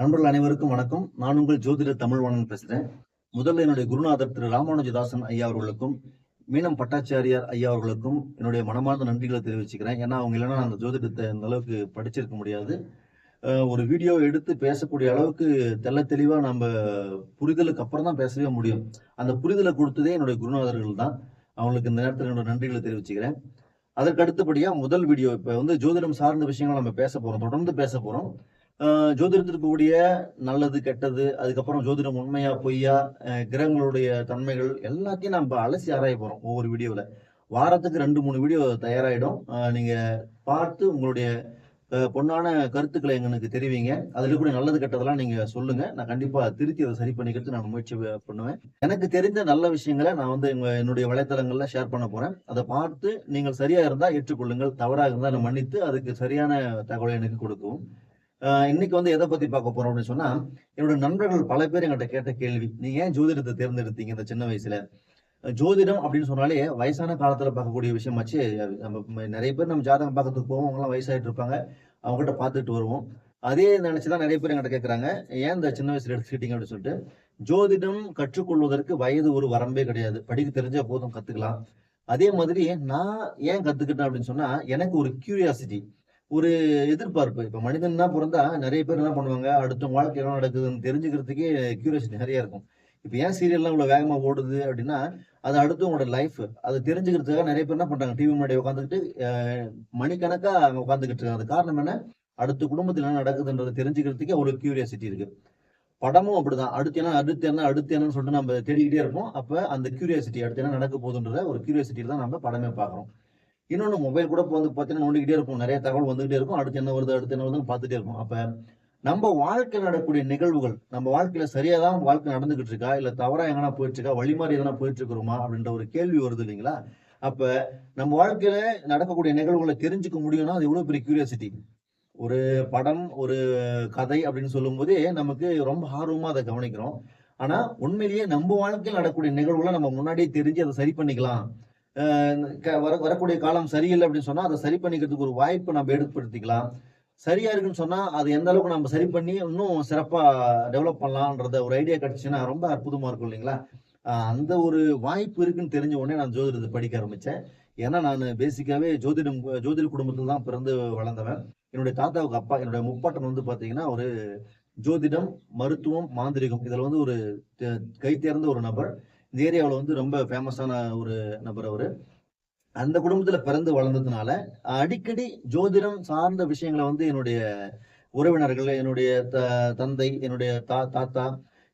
நண்பர்கள் அனைவருக்கும் வணக்கம். நான் உங்கள் ஜோதிட தமிழ்வாணன் பேசுறேன். முதல்ல என்னுடைய குருநாதர் திரு ராமானுஜதாசன் ஐயா அவர்களுக்கும் மீனம் பட்டாச்சாரியார் ஐயா அவர்களுக்கும் என்னுடைய மனமார்ந்த நன்றிகளை தெரிவிச்சுக்கிறேன். ஏன்னா அவங்க இல்லைன்னா நான் அந்த ஜோதிடத்தை இந்த அளவுக்கு படிச்சிருக்க முடியாது. ஒரு வீடியோ எடுத்து பேசக்கூடிய அளவுக்கு தெள்ள தெளிவா நம்ம புரிதலுக்கு அப்புறம் தான் பேசவே முடியும். அந்த புரிதலை கொடுத்ததே என்னுடைய குருநாதர்கள் தான். அவங்களுக்கு இந்த நேரத்தில் என்னோட நன்றிகளை தெரிவிச்சுக்கிறேன். அதற்கு அடுத்தபடியா முதல் வீடியோ இப்ப வந்து ஜோதிடம் சார்ந்த விஷயங்கள் நம்ம பேச போறோம். தொடர்ந்து பேச போறோம். ஆஹ் நல்லது கெட்டது அதுக்கப்புறம் ஜோதிடம் உண்மையா பொய்யா கிரகங்களுடைய தன்மைகள் எல்லாத்தையும் நம்ம அலசி ஆராய போறோம் ஒவ்வொரு வீடியோவில் வாரத்துக்கு ரெண்டு மூணு வீடியோ தயாராயிடும். நீங்கள் நீங்க பார்த்து உங்களுடைய பொண்ணான பொன்னான கருத்துக்களை எங்களுக்கு தெரிவிங்க. அதுல கூட நல்லது கெட்டதெல்லாம் நீங்க சொல்லுங்க. நான் கண்டிப்பா திருத்தி அதை சரி பண்ணிக்கிறது நான் முயற்சி பண்ணுவேன். எனக்கு தெரிந்த நல்ல விஷயங்களை நான் வந்து எங்க என்னுடைய வலைத்தளங்கள்ல ஷேர் பண்ண போறேன். அதை பார்த்து நீங்கள் சரியா இருந்தா ஏற்றுக்கொள்ளுங்கள். தவறாக இருந்தால் அதை மன்னித்து அதுக்கு சரியான தகவலை எனக்கு கொடுக்கவும். இன்னைக்கு வந்து எதை பத்தி பார்க்க போறோம் அப்படின்னு சொன்னா என்னோட நண்பர்கள் பல பேர் எங்கள்கிட்ட கேட்ட கேள்வி நீங்க ஏன் ஜோதிடத்தை தேர்ந்தெடுத்தீங்க இந்த சின்ன வயசுல? ஜோதிடம் அப்படின்னு சொன்னாலே வயசான காலத்துல பார்க்கக்கூடிய விஷயமாச்சு. நம்ம நிறைய பேர் நம்ம ஜாதகம் பார்க்கறதுக்கு போவோம் அவங்களாம் வயசாயிட்டு இருப்பாங்க. அவங்ககிட்ட பார்த்துட்டு வருவோம். அதே நினைச்சுதான் நிறைய பேர் எங்கிட்ட கேட்கறாங்க ஏன் இந்த சின்ன வயசுல எடுத்துக்கிட்டீங்க அப்படின்னு சொல்லிட்டு ஜோதிடம் கற்றுக்கொள்வதற்கு வயது ஒரு வரம்பே கிடையாது. படிக்க தெரிஞ்சா போதும் கத்துக்கலாம். அதே மாதிரி நான் ஏன் கத்துக்கிட்டேன் அப்படின்னு சொன்னா எனக்கு ஒரு கியூரியாசிட்டி ஒரு எதிர்பார்ப்பு. இப்ப மனிதன் பிறந்தா நிறைய பேர் என்ன பண்ணுவாங்க? அடுத்த வாழ்க்கை என்ன நடக்குதுன்னு தெரிஞ்சுக்கிறதுக்கே கியூரியாசிட்டி நிறைய இருக்கும். இப்ப ஏன் சீரியல்லாம் இவ்வளவு வேகமா ஓடுது அப்படின்னா அது அடுத்தவங்களோட லைஃப் அது தெரிஞ்சுக்கிறதுக்காக நிறைய பேர் என்ன பண்றாங்க? டிவி முன்னாடி உட்காந்துக்கிட்டு மணிக்கணக்கா அவங்க உட்காந்துக்கிட்டு இருக்காங்க. அது காரணம் என்ன? அடுத்த குடும்பத்தில் என்ன நடக்குதுன்றதை தெரிஞ்சுக்கிறதுக்கே அவ்வளோ கியூரியாசிட்டி இருக்கு. படமும் அப்படிதான். அடுத்து என்ன அடுத்து என்ன அடுத்து என்னன்னு சொல்லிட்டு நம்ம தேடிக்கிட்டே இருப்போம். அப்ப அந்த கியூரியாசிட்டி அடுத்து என்ன நடக்க போகுதுன்றத ஒரு கியூரியாசிட்டி தான் நம்ம படமே பார்க்குறோம். இன்னொன்று மொபைல் கூட இப்போ வந்து பார்த்தீங்கன்னா நோண்டிக்கிட்டே இருக்கும் நிறைய தகவல் வந்துகிட்டே இருக்கும். அடுத்து என்ன வருது அடுத்து என்ன வருதுன்னு பார்த்துட்டே இருக்கும் அப்போ நம்ம வாழ்க்கையில் நடக்கக்கூடிய நிகழ்வுகள் நம்ம வாழ்க்கையில் சரியாக தான் வாழ்க்கை நடந்துகிட்டு இருக்கா இல்லை தவறாக எங்கன்னா போயிட்டு இருக்கா வழிமாறி எதனா போயிட்டு இருக்கிறோமா அப்படின்ற ஒரு கேள்வி வருது இல்லைங்களா? அப்போ நம்ம வாழ்க்கையில் நடக்கக்கூடிய நிகழ்வுகளை தெரிஞ்சுக்க முடியும்னா அது எவ்வளோ பெரிய கியூரியாசிட்டி ஒரு படம் ஒரு கதை அப்படின்னு சொல்லும்போதே நமக்கு ரொம்ப ஆர்வமாக அதை கவனிக்கிறோம். ஆனால் உண்மையிலேயே நம்ம வாழ்க்கையில் நடக்கக்கூடிய நிகழ்வுகளை நம்ம முன்னாடியே தெரிஞ்சு அதை சரி பண்ணிக்கலாம். வர வரக்கூடிய காலம் சரியில்லை அப்படின்னு சொன்னா அதை சரி பண்ணிக்கிறதுக்கு ஒரு வாய்ப்பை நம்ம ஏற்படுத்திக்கலாம். சரியா இருக்குன்னு சொன்னா அது எந்த அளவுக்கு நம்ம சரி பண்ணி இன்னும் சிறப்பா டெவலப் பண்ணலாம்ன்றத ஒரு ஐடியா கிடைச்சுன்னா ரொம்ப அற்புதமா இருக்கும் இல்லைங்களா? அந்த ஒரு வாய்ப்பு இருக்குன்னு தெரிஞ்ச உடனே நான் ஜோதிடத்தை படிக்க ஆரம்பிச்சேன். ஏன்னா நான் பேசிக்காவே ஜோதிடம் ஜோதிட குடும்பத்தில் தான் பிறந்து வளர்ந்தவன். என்னுடைய தாத்தாவுக்கு அப்பா என்னுடைய முப்பாட்டன் வந்து பாத்தீங்கன்னா ஒரு ஜோதிடம் மருத்துவம் மாந்திரிகம். இதுல வந்து ஒரு கை தேர்ந்த ஒரு நபர். இந்த ஏரியாவில் வந்து ரொம்ப ஃபேமஸான ஒரு நபர் அவர். அந்த குடும்பத்தில் பிறந்து வளர்ந்ததுனால அடிக்கடி ஜோதிடம் சார்ந்த விஷயங்களை வந்து என்னுடைய உறவினர்கள் என்னுடைய த தந்தை என்னுடைய தா தாத்தா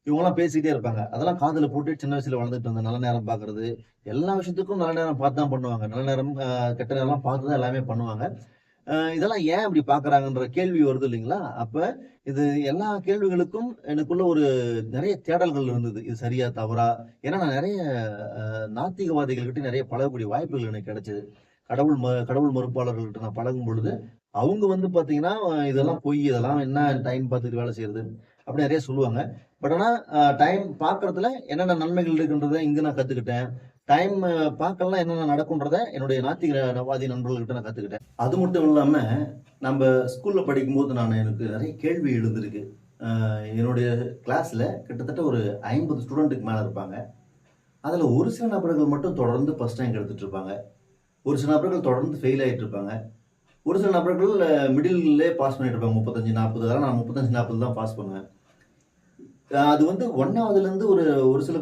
இவங்கெல்லாம் பேசிக்கிட்டே இருப்பாங்க. அதெல்லாம் காதில் போட்டு சின்ன வயசுல வளர்ந்துட்டு இருந்தேன் நல்ல நேரம் பார்க்கறது எல்லா விஷயத்துக்கும் நல்ல நேரம் பார்த்து தான் பண்ணுவாங்க. நல்ல நேரம் கெட்ட நேரம்லாம் பார்த்து தான் எல்லாமே பண்ணுவாங்க. இதெல்லாம் ஏன் இப்படி பார்க்குறாங்கன்ற கேள்வி வருது இல்லைங்களா? அப்ப இது எல்லா கேள்விகளுக்கும் எனக்குள்ள ஒரு நிறைய தேடல்கள் இருந்தது. இது சரியா தவறா? ஏன்னா நான் நிறைய நாத்திகவாதிகள்கிட்ட நிறைய பழகக்கூடிய வாய்ப்புகள் எனக்கு கிடைச்சது. கடவுள் ம கடவுள் மறுப்பாளர்கள்ட்ட நான் பழகும் பொழுது அவங்க வந்து பாத்தீங்கன்னா இதெல்லாம் பொய் இதெல்லாம் என்ன டைம் பார்த்துட்டு வேலை செய்யறது? அப்படி நிறைய சொல்லுவாங்க. பட் ஆனால் டைம் பார்க்கறதுல என்னென்ன நன்மைகள் இருக்குன்றதை இங்கே நான் கற்றுக்கிட்டேன் டைம் பார்க்கலாம் என்னென்ன நடக்கும்ன்றத என்னுடைய நாத்திகவாதி நண்பர்கள்கிட்ட நான் கற்றுக்கிட்டேன் அது மட்டும் இல்லாமல் நம்ம ஸ்கூலில் படிக்கும்போது நான் எனக்கு நிறைய கேள்வி எழுந்திருக்கு. என்னுடைய கிளாஸில் கிட்டத்தட்ட ஒரு ஐம்பது ஸ்டூடெண்ட்டுக்கு மேலே இருப்பாங்க. அதில் ஒரு சில நபர்கள் மட்டும் தொடர்ந்து ஃபஸ்ட் ரேங்க் எடுத்துகிட்டு இருப்பாங்க. ஒரு சில நபர்கள் தொடர்ந்து ஃபெயில் ஆகிட்டு இருப்பாங்க. ஒரு சில நபர்கள் மிடில்லே பாஸ் பண்ணிட்டு இருப்பாங்க. முப்பத்தஞ்சு நாற்பது அதெல்லாம் நான் முப்பத்தஞ்சு நாற்பது தான் பாஸ் பண்ணுவேன். அது வந்து ஒன்றாவதுலேருந்து ஒரு ஒரு சில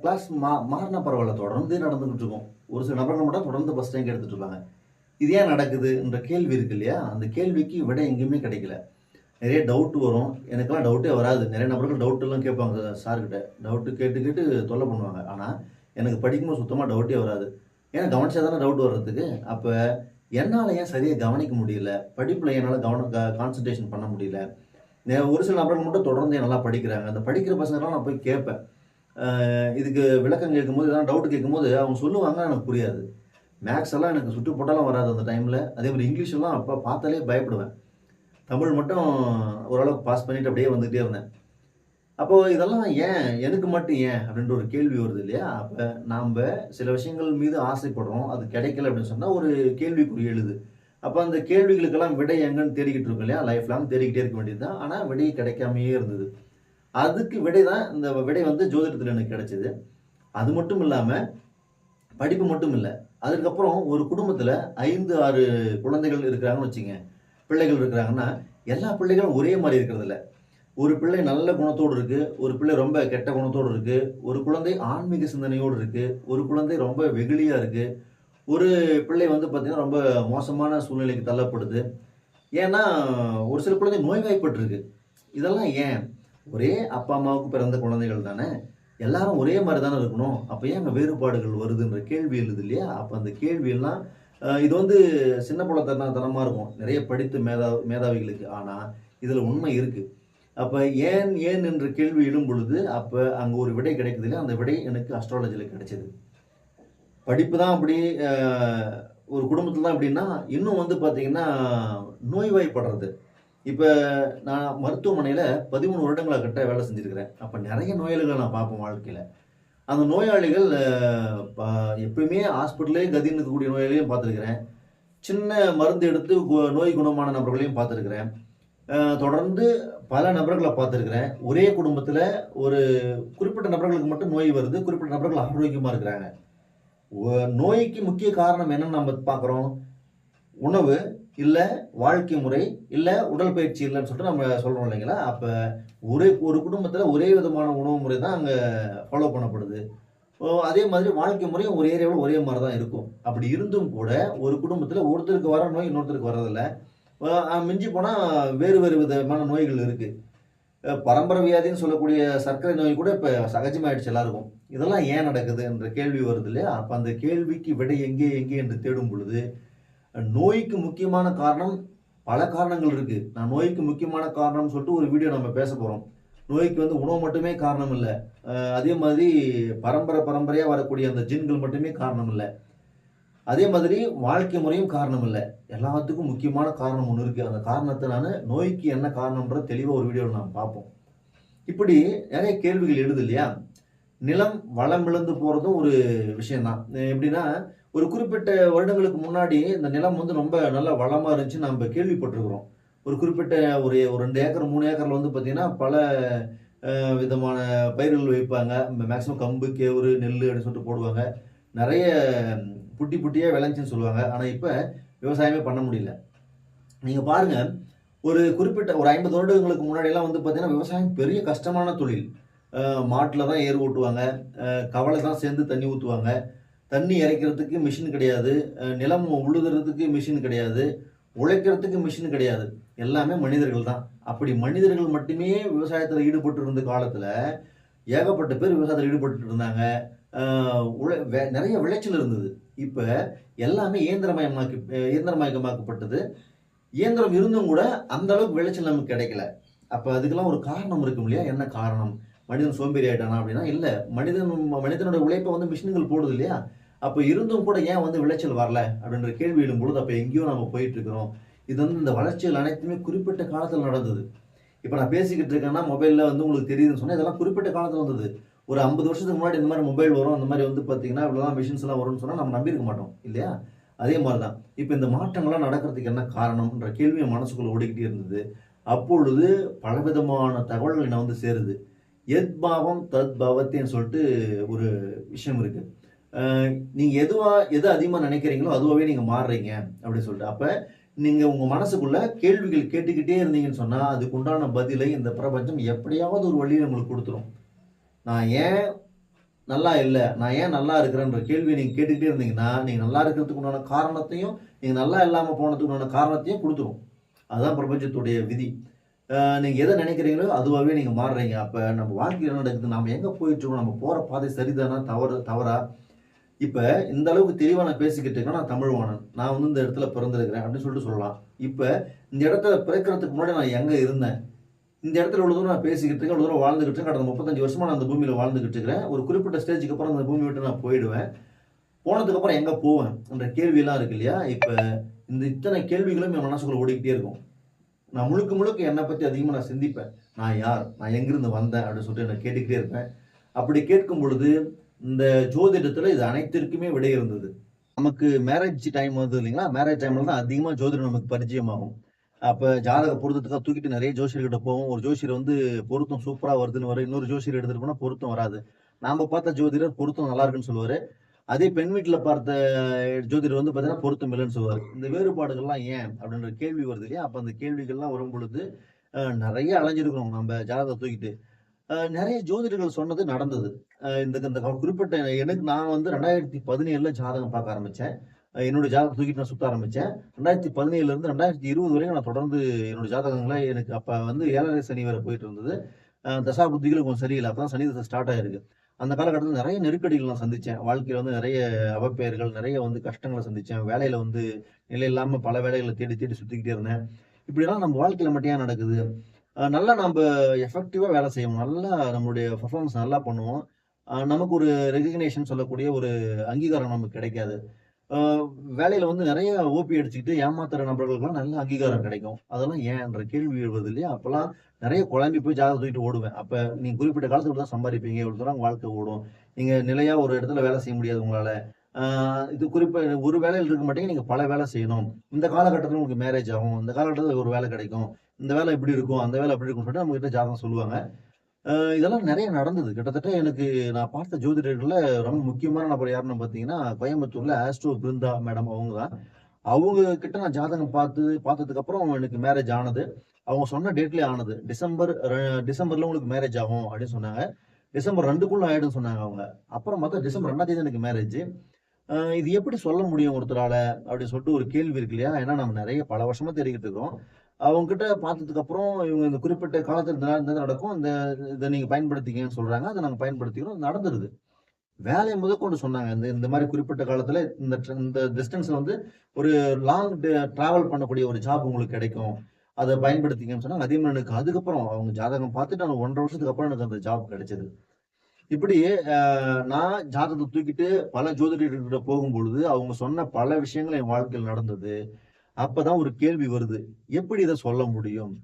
கிளாஸ் மா மாறினா பரவாயில்ல தொடர்ந்து நடந்துகிட்டு இருக்கும். ஒரு சில நபர்கள் மட்டும் தொடர்ந்து ஃபஸ்ட் ரேங்க் எடுத்துகிட்டு இருப்பாங்க. இது ஏன் நடக்குதுன்ற கேள்வி இருக்கு இல்லையா? அந்த கேள்விக்கு விட எங்கேயுமே கிடைக்கல. நிறைய டவுட் வரும். எனக்கெல்லாம் டவுட்டே வராது. நிறைய நபர்கள் டவுட்டெல்லாம் கேட்பாங்க சார்கிட்ட டவுட்டு கேட்டு கேட்டு தொல்லை பண்ணுவாங்க. ஆனால் எனக்கு படிக்கும்போது சுத்தமாக டவுட்டே வராது. ஏன்னா கவனிச்சா தானே டவுட் வர்றதுக்கு. அப்போ என்னால் ஏன் சரியாக கவனிக்க முடியல? படிப்பில் என்னால் கவன கான்சன்ட்ரேஷன் பண்ண முடியல? ஒரு சில நபர்கள் மட்டும் தொடர்ந்து நல்லா படிக்கிறாங்க. அந்த படிக்கிற பசங்களாம் நான் போய் கேட்பேன். இதுக்கு விளக்கம் கேட்கும்போது எதாவது டவுட் கேட்கும்போது அவங்க சொல்லுவாங்க எனக்கு புரியாது. மேக்ஸ் எல்லாம் எனக்கு சுட்டு போட்டாலும் வராது அந்த டைமில் அதே மாதிரி இங்கிலீஷெல்லாம் அப்போ பார்த்தாலே பயப்படுவேன். தமிழ் மட்டும் ஓரளவுக்கு பாஸ் பண்ணிட்டு அப்படியே வந்துகிட்டே இருந்தேன். அப்போது இதெல்லாம் ஏன் எனக்கு மட்டும் ஏன் அப்படின்ற ஒரு கேள்வி வருது இல்லையா? அப்போ நாம் சில விஷயங்கள் மீது ஆசைப்படுறோம். அது கிடைக்கல அப்படின்னு சொன்னால் ஒரு கேள்விக்குறி எழுது. அப்போ அந்த கேள்விகளுக்கெல்லாம் விடை எங்கன்னு தேடிக்கிட்டு இருக்கோம் இல்லையா? லைஃப் லாங் தேடிக்கிட்டே இருக்க வேண்டியது தான். ஆனால் விடை கிடைக்காமையே இருந்தது. அதுக்கு விடை தான் இந்த விடை வந்து ஜோதிடத்தில் எனக்கு கிடைச்சிது. அது மட்டும் இல்லாமல் படிப்பு மட்டும் இல்லை. அதுக்கப்புறம் ஒரு குடும்பத்தில் ஐந்து ஆறு குழந்தைகள் இருக்கிறாங்கன்னு வச்சுங்க பிள்ளைகள் இருக்கிறாங்கன்னா எல்லா பிள்ளைகளும் ஒரே மாதிரி இருக்கிறதில்ல ஒரு பிள்ளை நல்ல குணத்தோடு இருக்குது ஒரு பிள்ளை ரொம்ப கெட்ட குணத்தோடு இருக்குது ஒரு குழந்தை ஆன்மீக சிந்தனையோடு இருக்குது ஒரு குழந்தை ரொம்ப வெகுளியாக இருக்குது ஒரு பிள்ளை வந்து பார்த்தீங்கன்னா ரொம்ப மோசமான சூழ்நிலைக்கு தள்ளப்படுது. ஏன்னா ஒரு சில குழந்தை நோய்வாய்ப்பட்டிருக்கு. இதெல்லாம் ஏன்? ஒரே அப்பா அம்மாவுக்கு பிறந்த குழந்தைகள் தானே. எல்லாரும் ஒரே மாதிரி தானே இருக்கணும். அப்போ ஏன் அங்கே வேறுபாடுகள் வருதுன்ற கேள்வி எழுது இல்லையா? அப்போ அந்த கேள்வியெல்லாம் இது வந்து சின்ன பிள்ளைத்தன தனமாக இருக்கும். நிறைய படித்து மேதா மேதாவிகளுக்கு. ஆனால் இதில் உண்மை இருக்குது அப்போ ஏன் ஏன் என்ற கேள்வி எழும் பொழுது அப்போ அங்கே ஒரு விடை கிடைக்குது இல்லையா? அந்த விடை எனக்கு அஸ்ட்ராலஜியில் கிடைச்சது. படிப்பு தான் அப்படி ஒரு குடும்பத்தில் தான் அப்படின்னா இன்னும் வந்து பார்த்தீங்கன்னா நோய்வாய்ப்படுறது. இப்போ நான் மருத்துவமனையில் பதிமூணு வருடங்களாக கிட்ட வேலை செஞ்சுருக்கிறேன். அப்போ நிறைய நோயாளிகளை நான் பார்ப்பேன் வாழ்க்கையில். அந்த நோயாளிகள் எப்பயுமே ஹாஸ்பிட்டலே கதின்னு இருக்கக்கூடிய நோயாளிகளையும் பார்த்துருக்குறேன். சின்ன மருந்து எடுத்து நோய் குணமான நபர்களையும் பார்த்துருக்குறேன். தொடர்ந்து பல நபர்களை பார்த்துருக்குறேன். ஒரே குடும்பத்தில் ஒரு குறிப்பிட்ட நபர்களுக்கு மட்டும் நோய் வருது குறிப்பிட்ட நபர்கள் ஆரோக்கியமாக இருக்கிறாங்க. நோய்க்கு முக்கிய காரணம் என்னன்னு நம்ம பார்க்குறோம். உணவு இல்லை வாழ்க்கை முறை இல்லை உடற்பயிற்சி இல்லைன்னு சொல்லிட்டு நம்ம சொல்கிறோம் இல்லைங்களா? அப்போ ஒரே ஒரு குடும்பத்தில் ஒரே விதமான உணவு முறை தான் அங்கே ஃபாலோ பண்ணப்படுது. அதே மாதிரி வாழ்க்கை முறையும் ஒரே ஏரியாவில் ஒரே மாதிரி தான் இருக்கும். அப்படி இருந்தும் கூட ஒரு குடும்பத்தில் ஒருத்தருக்கு வர நோய் இன்னொருத்தருக்கு வர்றதில்ல. மிஞ்சி போனால் வேறு வேறு விதமான நோய்கள் இருக்குது பரம்பரை வியாதின்னு சொல்லக்கூடிய சர்க்கரை நோய் கூட இப்போ சகஜமாயிடுச்சு எல்லாருக்கும். இதெல்லாம் ஏன் நடக்குது என்ற கேள்வி வருது இல்லையா? அப்போ அந்த கேள்விக்கு விடை எங்கே எங்கே என்று தேடும் பொழுது நோய்க்கு முக்கியமான காரணம் பல காரணங்கள் இருக்குது நான் நோய்க்கு முக்கியமான காரணம்னு சொல்லிட்டு ஒரு வீடியோ நம்ம பேச போகிறோம் நோய்க்கு வந்து உணவு மட்டுமே காரணம் இல்லை. அதே மாதிரி பரம்பரை பரம்பரையாக வரக்கூடிய அந்த ஜின்கள் மட்டுமே காரணம் இல்லை. அதே மாதிரி வாழ்க்கை முறையும் காரணம் இல்லை எல்லாத்துக்கும் முக்கியமான காரணம் ஒன்று இருக்குது அந்த காரணத்தை நான் நோய்க்கு என்ன காரணம்ன்ற தெளிவாக ஒரு வீடியோவில் நாம் பார்ப்போம். இப்படி நிறைய கேள்விகள் எழுது இல்லையா? நிலம் வளம் இழந்து போகிறதும் ஒரு விஷயந்தான் எப்படின்னா ஒரு குறிப்பிட்ட வருடங்களுக்கு முன்னாடி இந்த நிலம் வந்து ரொம்ப நல்லா வளமாக இருந்துச்சு நம்ம கேள்விப்பட்டிருக்கிறோம். ஒரு குறிப்பிட்ட ஒரு ஒரு ரெண்டு ஏக்கர் மூணு ஏக்கரில் வந்து பார்த்தீங்கன்னா பல விதமான பயிர்கள் வைப்பாங்க. மேக்ஸிமம் கம்பு கேவுரு நெல் அப்படின்னு சொல்லிட்டு போடுவாங்க. நிறைய புட்டி புட்டியாக விளைஞ்சுன்னு சொல்லுவாங்க. ஆனால் இப்போ விவசாயமே பண்ண முடியல. நீங்கள் பாருங்க ஒரு குறிப்பிட்ட ஒரு ஐம்பது வருடங்களுக்கு முன்னாடியெல்லாம் வந்து பார்த்தீங்கன்னா விவசாயம் பெரிய கஷ்டமான தொழில். மாட்டில் தான் ஏர் ஓட்டுவாங்க. கவலை தான் சேர்ந்து தண்ணி ஊற்றுவாங்க தண்ணி இறைக்கிறதுக்கு மிஷின் கிடையாது. நிலம் உழுதுறதுக்கு மிஷின் கிடையாது. உழைக்கிறதுக்கு மிஷின் கிடையாது. எல்லாமே மனிதர்கள் தான். அப்படி மனிதர்கள் மட்டுமே விவசாயத்தில் ஈடுபட்டு இருந்த காலத்தில் ஏகப்பட்ட பேர் விவசாயத்தில் ஈடுபட்டு இருந்தாங்க. உழ வே- நிறைய விளைச்சல் இருந்தது. இப்போ எல்லாமே இயந்திரமயமாக்கி இயந்திரமயமாக்கப்பட்டது. இயந்திரம் இருந்தும் கூட அந்த அளவுக்கு விளைச்சல் நமக்கு கிடைக்கல. அப்போ அதுக்கெல்லாம் ஒரு காரணம் இருக்கும் இல்லையா? என்ன காரணம்? மனிதன் சோம்பேறி ஆயிட்டானா அப்படின்னா இல்லை. மனிதன் மனிதனோட உழைப்பை வந்து மிஷின்கள் போடுது இல்லையா? அப்போ இருந்தும் கூட ஏன் வந்து விளைச்சல் வரல? அப்படின்ற கேள்வி எழும்பொழுது அப்போ எங்கேயோ நம்ம போயிட்டு இருக்கிறோம். இது வந்து இந்த வளர்ச்சிகள் அனைத்துமே குறிப்பிட்ட காலத்தில் நடந்தது. இப்போ நான் பேசிக்கிட்டு இருக்கேன்னா மொபைலில் வந்து உங்களுக்கு தெரியுதுன்னு சொன்னால் இதெல்லாம் குறிப்பிட்ட காலத்தில் வந்தது. ஒரு ஐம்பது வருஷத்துக்கு முன்னாடி இந்த மாதிரி மொபைல் வரும் அந்த மாதிரி வந்து பார்த்தீங்கன்னா இவ்வளோதான் மிஷின்ஸ் எல்லாம் வரும்னு சொன்னால் நம்ம நம்பியிருக்க மாட்டோம் இல்லையா? அதே மாதிரி தான் இப்போ இந்த மாற்றங்கள்லாம் நடக்கிறதுக்கு என்ன காரணம்ன்ற கேள்வி மனசுக்குள்ளே ஓடிக்கிட்டே இருந்தது. அப்பொழுது பலவிதமான தகவல்கள் என்ன வந்து சேருது. எத் பாவம் தத் பாவத்தேன்னு சொல்லிட்டு ஒரு விஷயம் இருக்குது நீங்கள் எதுவாக எது அதிகமாக நினைக்கிறீங்களோ அதுவாகவே நீங்கள் மாறுறீங்க அப்படின்னு சொல்லிட்டு. அப்போ நீங்கள் உங்கள் மனசுக்குள்ளே கேள்விகள் கேட்டுக்கிட்டே இருந்தீங்கன்னு சொன்னால் அதுக்குண்டான பதிலை இந்த பிரபஞ்சம் எப்படியாவது ஒரு வழியை உங்களுக்கு கொடுத்துரும். நான் ஏன் நல்லா இல்லை? நான் ஏன் நல்லா இருக்கிறேன்ற கேள்வி நீங்கள் கேட்டுக்கிட்டே இருந்தீங்கன்னா நீங்கள் நல்லா இருக்கிறதுக்கு உண்டான காரணத்தையும் நீங்கள் நல்லா இல்லாமல் போனதுக்கு உண்டான காரணத்தையும் கொடுத்துரும். அதுதான் பிரபஞ்சத்துடைய விதி. நீங்கள் எதை நினைக்கிறீங்களோ அதுவாகவே நீங்கள் மாறுறீங்க. அப்போ நம்ம வாழ்க்கையில் என்ன நடக்குது? நம்ம எங்கே போயிட்டுருக்கோம்? நம்ம போகிற பாதை சரிதானா? தவறு தவறா? இப்போ இந்த அளவுக்கு தெளிவாக நான் பேசிக்கிட்டு இருக்கேன் நான் தமிழ்வாணன் நான் வந்து இந்த இடத்துல பிறந்திருக்கிறேன் அப்படின்னு சொல்லிட்டு சொல்லலாம். இப்போ இந்த இடத்துல பிறக்கிறதுக்கு முன்னாடி நான் எங்கே இருந்தேன்? இந்த இடத்துல இவ்வளோ தூரம் நான் பேசிக்கிட்டு இருக்கேன் இவ்வளோ தூரம் வாழ்ந்துகிட்டு இருக்கேன். கடந்த முப்பத்தஞ்சு வருஷமாக நான் அந்த பூமியில் வாழ்ந்துகிட்டு இருக்கிறேன். ஒரு குறிப்பிட்ட ஸ்டேஜுக்கு அப்புறம் அந்த பூமி விட்டு நான் போயிடுவேன். போனதுக்கு அப்புறம் எங்கே போவேன் என்ற கேள்வியெல்லாம் இருக்கு இல்லையா? இப்போ இந்த இத்தனை கேள்விகளும் என் மனசுக்குள்ள ஓடிக்கிட்டே இருக்கும். நான் முழுக்க முழுக்க என்னை பற்றி அதிகமாக நான் சிந்திப்பேன். நான் யார்? நான் எங்கிருந்து வந்தேன்? அப்படின்னு சொல்லிட்டு நான் கேட்டுக்கிட்டே இருப்பேன். அப்படி கேட்கும் பொழுது இந்த ஜோதிடத்தில் இது அனைத்திற்குமே விடை இருந்தது. நமக்கு மேரேஜ் டைம் வந்து இல்லைங்களா? மேரேஜ் டைம்ல தான் அதிகமாக ஜோதிடம் நமக்கு பரிச்சயமாகும். அப்போ ஜாதக பொருத்தத்துக்காக தூக்கிட்டு நிறைய ஜோசியர்கிட்ட போவோம். ஒரு ஜோசியர் வந்து பொருத்தம் சூப்பராக வருதுன்னு வரும் இன்னொரு ஜோசியர் எடுத்துகிட்டு போனால் பொருத்தம் வராது. நாம் பார்த்த ஜோதிடர் பொருத்தம் நல்லா இருக்குன்னு சொல்லுவார். அதே பெண் வீட்டில் பார்த்த ஜோதிடர் வந்து பார்த்தீங்கன்னா பொருத்தம் இல்லைன்னு சொல்லுவார். இந்த வேறுபாடுகள்லாம் ஏன் அப்படின்ற கேள்வி வருது இல்லையா? அப்போ அந்த கேள்விகள்லாம் வரும் பொழுது நிறைய அலைஞ்சிருக்கிறோம் நம்ம ஜாதகத்தை தூக்கிட்டு. நிறைய ஜோதிடர்கள் சொன்னது நடந்தது. இந்த இந்த குறிப்பிட்ட எனக்கு நான் வந்து ரெண்டாயிரத்தி பதினேழுல ஜாதகம் பார்க்க ஆரம்பித்தேன் என்னோட ஜாதகம் தூக்கிட்டு நான் சுத்த ஆரம்பிச்சேன். ரெண்டாயிரத்தி பதினேழுல இருந்து ரெண்டாயிரத்தி இருபது வரைக்கும் நான் தொடர்ந்து என்னோட ஜாதகங்களை எனக்கு அப்ப வந்து ஏழரை சனி வரை போயிட்டு இருந்தது. தசா புத்திகளும் கொஞ்சம் சரியில்லை. அப்பதான் சனி தசை ஸ்டார்ட் ஆயிருக்கு. அந்த காலகட்டத்தில் நிறைய நெருக்கடிகள் நான் சந்தித்தேன் வாழ்க்கையில் வந்து நிறைய அவப்பெயர்கள் நிறைய வந்து கஷ்டங்களை சந்தித்தேன் வேலையில் வந்து நிலை இல்லாமல் பல வேலைகளை தேடி தேடி சுற்றிக்கிட்டே இருந்தேன். இப்படிலாம் நம்ம வாழ்க்கையில் மட்டும் ஏன் நடக்குது? நல்லா நம்ம எஃபெக்டிவாக வேலை செய்வோம். நல்லா நம்மளுடைய பர்ஃபார்மன்ஸ் நல்லா பண்ணுவோம். நமக்கு ஒரு ரெகக்னேஷன் சொல்லக்கூடிய ஒரு அங்கீகாரம் நமக்கு கிடைக்காது. வேலையில வந்து நிறைய ஓபி அடிச்சுக்கிட்டு ஏமாத்துற நபர்களுக்கெல்லாம் நல்ல அங்கீகாரம் கிடைக்கும். அதெல்லாம் ஏன்ற கேள்வி எழுவது இல்லையா? அப்பெல்லாம் நிறைய குழம்பி போய் ஜாதகம் தூக்கிட்டு ஓடுவேன். அப்ப நீங்க குறிப்பிட்ட காலத்துக்கு தான் சம்பாதிப்பீங்க. இவ்வளவு தூரம் வாழ்க்கை ஓடும். நீங்க நிலையா ஒரு இடத்துல வேலை செய்ய முடியாது உங்களால. இது குறிப்பா ஒரு வேலையில் இருக்க மாட்டேங்க நீங்க பல வேலை செய்யணும். இந்த காலகட்டத்தில் உங்களுக்கு மேரேஜ் ஆகும். இந்த காலகட்டத்தில் ஒரு வேலை கிடைக்கும். இந்த வேலை இப்படி இருக்கும் அந்த வேலை அப்படி இருக்கும் சொல்லிட்டு நம்ம கிட்ட ஜாதகம் சொல்லுவாங்க. இதெல்லாம் நிறைய நடந்தது. கிட்டத்தட்ட எனக்கு நான் பார்த்த ஜோதிடர்கள்ல ரொம்ப முக்கியமான நபர் யாருன்னு பார்த்தீங்கன்னா கோயம்புத்தூர்ல ஆஸ்ட்ரோ பிருந்தா மேடம் அவங்க தான். அவங்க கிட்ட நான் ஜாதகம் பார்த்து பார்த்ததுக்கு அப்புறம் எனக்கு மேரேஜ் ஆனது. அவங்க சொன்ன டேட்லயே ஆனது. டிசம்பர் டிசம்பர்ல உங்களுக்கு மேரேஜ் ஆகும் அப்படின்னு சொன்னாங்க. டிசம்பர் ரெண்டுக்குள்ள ஆயிடும் சொன்னாங்க அவங்க. அப்புறம் பார்த்தா டிசம்பர் ரெண்டாம் தேதி எனக்கு மேரேஜ் இது எப்படி சொல்ல முடியும் ஒருத்தரால அப்படின்னு சொல்லிட்டு ஒரு கேள்வி இருக்கு இல்லையா? ஏன்னா நம்ம நிறைய பல வருஷமா தெரிவிக்கிட்டு இருக்கோம் அவங்க கிட்ட பார்த்ததுக்கு அப்புறம் இவங்க இந்த குறிப்பிட்ட காலத்தில் இந்த நடக்கும் இந்த இதை நீங்க பயன்படுத்திக்கன்னு சொல்றாங்க. அதை நாங்கள் பயன்படுத்திக்கிறோம். நடந்துருது. வேலையை முதற்கொண்டு சொன்னாங்க. இந்த இந்த மாதிரி குறிப்பிட்ட காலத்துல இந்த இந்த டிஸ்டன்ஸ்ல வந்து ஒரு லாங் டிராவல் பண்ணக்கூடிய ஒரு ஜாப் உங்களுக்கு கிடைக்கும். அதை பயன்படுத்திக்கன்னு சொன்னாங்க. அதே மாதிரி எனக்கு அதுக்கப்புறம் அவங்க ஜாதகம் பார்த்துட்டு நான் ஒன்றரை வருஷத்துக்கு அப்புறம் எனக்கு அந்த ஜாப் கிடைச்சது. இப்படி நான் ஜாதகத்தை தூக்கிட்டு பல ஜோதிடர்கிட்ட போகும்பொழுது அவங்க சொன்ன பல விஷயங்கள் என் வாழ்க்கையில் நடந்தது. அப்பதான் ஒரு கேள்வி வருது. எப்படி இதை சொல்ல முடியும்?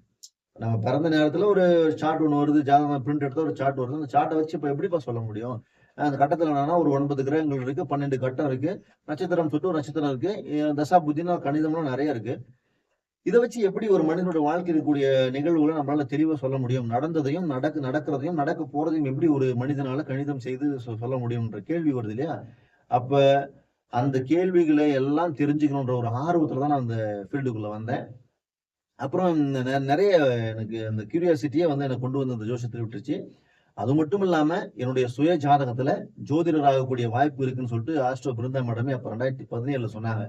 நம்ம பிறந்த நேரத்துல ஒரு சார்ட் ஒன்று வருது ஜாதகம் பிரிண்ட் எடுத்தா ஒரு சார்ட் வருது. அந்த சார்ட்டை வச்சு இப்ப எப்படிப்பா சொல்ல முடியும்? அந்த கட்டத்துல என்னன்னா ஒரு ஒன்பது கிரகங்கள் இருக்கு பன்னெண்டு கட்டம் இருக்கு நட்சத்திரம் சுட்டு ஒரு நட்சத்திரம் இருக்கு தசா புத்தினா கணிதம்லாம் நிறைய இருக்கு. இதை வச்சு எப்படி ஒரு மனிதனுடைய வாழ்க்கையில் இருக்கக்கூடிய நிகழ்வுகளை நம்மளால தெளிவா சொல்ல முடியும்? நடந்ததையும் நடக்க நடக்கிறதையும் நடக்க போறதையும் எப்படி ஒரு மனிதனால கணிதம் செய்து சொ- சொல்ல முடியும்ன்ற கேள்வி வருது இல்லையா? அப்ப அந்த கேள்விகளை எல்லாம் தெரிஞ்சுக்கணுன்ற ஒரு ஆர்வத்தில் தான் நான் அந்த ஃபீல்டுக்குள்ளே வந்தேன். அப்புறம் நிறைய எனக்கு அந்த கியூரியாசிட்டியே வந்து எனக்கு கொண்டு வந்து அந்த ஜோஷத்தில் விட்டுருச்சு. அது மட்டும் இல்லாமல் என்னுடைய சுய ஜாதகத்தில் ஜோதிடர் ஆகக்கூடிய வாய்ப்பு இருக்குன்னு சொல்லிட்டு ஆஸ்ட்ரோ பிருந்தா மேடமே அப்போ ரெண்டாயிரத்தி பதினேழில் சொன்னாங்க.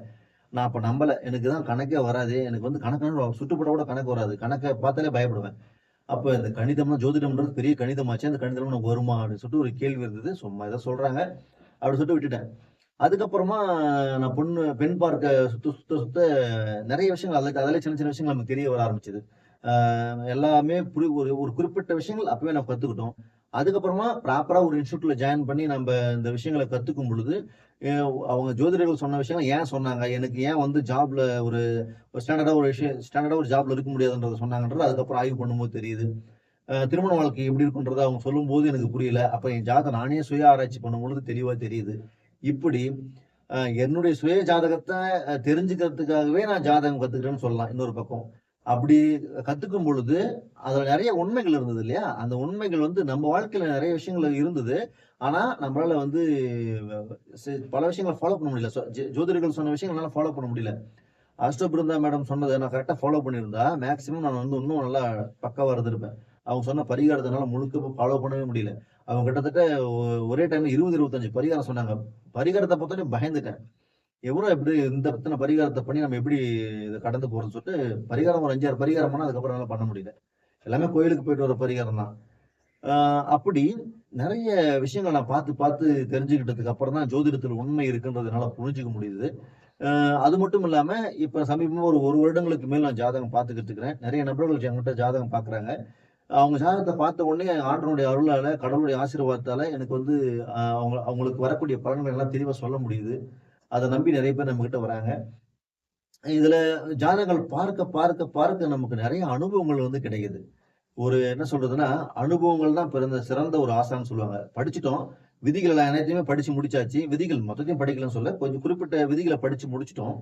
நான் அப்போ நம்பல. எனக்கு தான் கணக்கே வராது. எனக்கு வந்து கணக்கான சுட்டுப்பட கூட கணக்கு வராது. கணக்கை பார்த்தாலே பயப்படுவேன். அப்போ இந்த கணிதம்னா ஜோதிடம்ன்றது பெரிய கணிதமாச்சு. அந்த கணிதம் நமக்கு வருமா அப்படின்னு சொல்லிட்டு ஒரு கேள்வி இருந்தது. சும்மா இதை சொல்கிறாங்க அப்படின்னு சொல்லிட்டு விட்டுட்டேன். அதுக்கப்புறமா நான் பொண்ணு பெண் பார்க்க சுத்த சுத்த சுத்த நிறைய விஷயங்கள் அதில் அதில் சின்ன சின்ன விஷயங்கள் நமக்கு தெரிய வர ஆரம்பிச்சது. எல்லாமே புரி ஒரு ஒரு குறிப்பிட்ட விஷயங்கள் அப்பவே நம்ம கற்றுக்கிட்டோம் அதுக்கப்புறமா ப்ராப்பராக ஒரு இன்ஸ்டியூட்டில் ஜாயின் பண்ணி நம்ம இந்த விஷயங்களை கற்றுக்கும் பொழுது அவங்க ஜோதிடர்கள் சொன்ன விஷயங்கள் ஏன் சொன்னாங்க? எனக்கு ஏன் வந்து ஜாப்ல ஒரு ஸ்டாண்டர்டாக ஒரு விஷயம் ஸ்டாண்டர்டாக ஒரு ஜாப்ல இருக்க முடியாதுன்றத சொன்னாங்கன்றது அதுக்கப்புறம் ஆய்வு பண்ணும்போது தெரியுது. திருமண வாழ்க்கை எப்படி இருக்குன்றத அவங்க சொல்லும்போது எனக்கு புரியல. அப்போ என் ஜாதகம் நானே சுய ஆராய்ச்சி பண்ணும்பொழுது தெளிவாக தெரியுது. இப்படி என்னுடைய சுய ஜாதகத்தை தெரிஞ்சுக்கிறதுக்காகவே நான் ஜாதகம் கத்துக்கிறேன்னு சொல்லலாம் இன்னொரு பக்கம். அப்படி கத்துக்கும் பொழுது அதுல நிறைய உண்மைகள் இருந்தது இல்லையா? அந்த உண்மைகள் வந்து நம்ம வாழ்க்கையில நிறைய விஷயங்கள் இருந்தது. ஆனா நம்மளால வந்து பல விஷயங்களை ஃபாலோ பண்ண முடியல. ஜோதிடர்கள் சொன்ன விஷயங்கள்னால ஃபாலோ பண்ண முடியல. அஷ்டபிருந்தா மேடம் சொன்னதை நான் கரெக்டா ஃபாலோ பண்ணியிருந்தா மேக்ஸிமம் நான் வந்து இன்னும் நல்லா பக்காவா இருந்திருப்பேன் அவங்க சொன்ன பரிகாரத்தினால முழுக்க ஃபாலோ பண்ணவே முடியல. அவங்க கிட்டத்தட்ட ஒ- ஒரே டைம்ல இருபது இருபத்தஞ்சு பரிகாரம் சொன்னாங்க. பரிகாரத்தை பார்த்தோன்னே பயந்துட்டேன். எவ்வளோ எப்படி இந்த இத்தனை பரிகாரத்தை பண்ணி நம்ம எப்படி இதை கடந்து போறோம்னு சொல்லிட்டு பரிகாரம் ஒரு அஞ்சாறு பரிகாரம் பண்ணால் அதுக்கப்புறம் என்னால பண்ண முடியல. எல்லாமே கோயிலுக்கு போயிட்டு வர பரிகாரம் தான். அப்படி நிறைய விஷயங்கள் நான் பார்த்து பார்த்து தெரிஞ்சுக்கிட்டதுக்கு அப்புறம் தான் ஜோதிடத்தில் உண்மை இருக்குன்றதுனால புரிஞ்சுக்க முடியுது. அது மட்டும் இல்லாமல் இப்போ சமீபமாக ஒரு ஒரு வருடங்களுக்கு மேல் நான் ஜாதகம் பார்த்துக்கிட்டு இருக்கிறேன். நிறைய நபர்கள் என்கிட்ட ஜாதகம் பார்க்குறாங்க. அவங்க ஜாதகத்தை பார்த்த உடனே ஆண்டனுடைய அருளால கடவுளுடைய ஆசீர்வாதத்தால எனக்கு வந்து அவங்க அவங்களுக்கு வரக்கூடிய பலன்கள் எல்லாம் தெளிவா சொல்ல முடியுது. அதை நம்பி நிறைய பேர் நம்ம கிட்ட வராங்க. இதுல ஜாதகங்கள் பார்க்க பார்க்க பார்க்க நமக்கு நிறைய அனுபவங்கள் வந்து கிடைக்குது. ஒரு என்ன சொல்றதுன்னா அனுபவங்கள் தான் பிறந்த சிறந்த ஒரு ஆசான்னு சொல்லுவாங்க. படிச்சுட்டோம். விதிகள் எல்லாம் அனைத்தையுமே படிச்சு முடிச்சாச்சு. விதிகள் மொத்தத்தையும் படிக்கலன்னு சொல்ல கொஞ்சம் குறிப்பிட்ட விதிகளை படிச்சு முடிச்சிட்டோம்.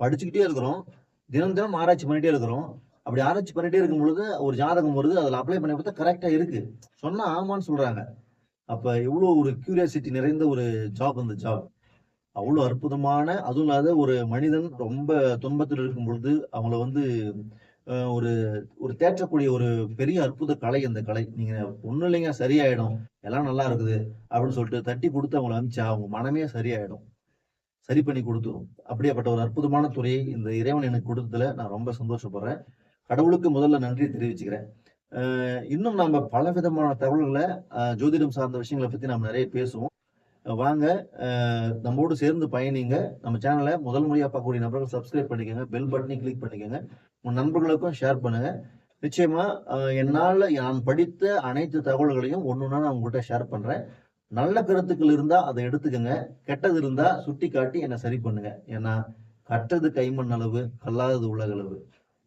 படிச்சுக்கிட்டே இருக்கிறோம். தினம் தினம் ஆராய்ச்சி பண்ணிட்டே இருக்கிறோம். அப்படி ஆராய்ச்சி பண்ணிட்டே இருக்கும் பொழுது ஒரு ஜாதகம் வருது அதில் அப்ளை பண்ணி பார்த்தா கரெக்டாக இருக்கு. சொன்னா ஆமான்னு சொல்றாங்க. அப்ப எவ்வளவு ஒரு கியூரியாசிட்டி நிறைந்த ஒரு ஜாப் அந்த ஜாப் அவ்வளவு அற்புதமான அதுவும் இல்லாத ஒரு மனிதன் ரொம்ப துன்பத்தில் இருக்கும் பொழுது அவங்கள வந்து ஒரு ஒரு தேற்றக்கூடிய ஒரு பெரிய அற்புத கலை அந்த கலை. நீங்க ஒண்ணும் இல்லைங்க சரியாயிடும். எல்லாம் நல்லா இருக்குது அப்படின்னு சொல்லிட்டு தட்டி கொடுத்து அவங்கள அமிச்சா அவங்க மனமே சரியாயிடும். சரி பண்ணி கொடுத்துரும். அப்படியாப்பட்ட ஒரு அற்புதமான துறையை இந்த இறைவன் எனக்கு கொடுத்ததுல நான் ரொம்ப சந்தோஷப்படுறேன். கடவுளுக்கு முதல்ல நன்றி தெரிவிச்சுக்கிறேன். இன்னும் நம்ம பல விதமான தகவல்களை ஜோதிடம் சார்ந்த விஷயங்களை பத்தி நாம் நிறைய பேசுவோம். வாங்க நம்மோடு சேர்ந்து பயணிங்க. நம்ம சேனலை முதல் முறையாக பார்க்கக்கூடிய நபர்கள் சப்ஸ்கிரைப் பண்ணிக்கோங்க. பெல் பட்டனையும் கிளிக் பண்ணிக்கோங்க. உங்க நண்பர்களுக்கும் ஷேர் பண்ணுங்க. நிச்சயமா என்னால் நான் படித்த அனைத்து தகவல்களையும் ஒன்னொன்னா நான் உங்கள்கிட்ட ஷேர் பண்ணுறேன் நல்ல கருத்துக்கள் இருந்தால் அதை எடுத்துக்கோங்க. கெட்டது இருந்தால் சுட்டி காட்டி என்னை சரி பண்ணுங்க. ஏன்னா கட்டது கைமண் அளவு கல்லாதது உலகளவு.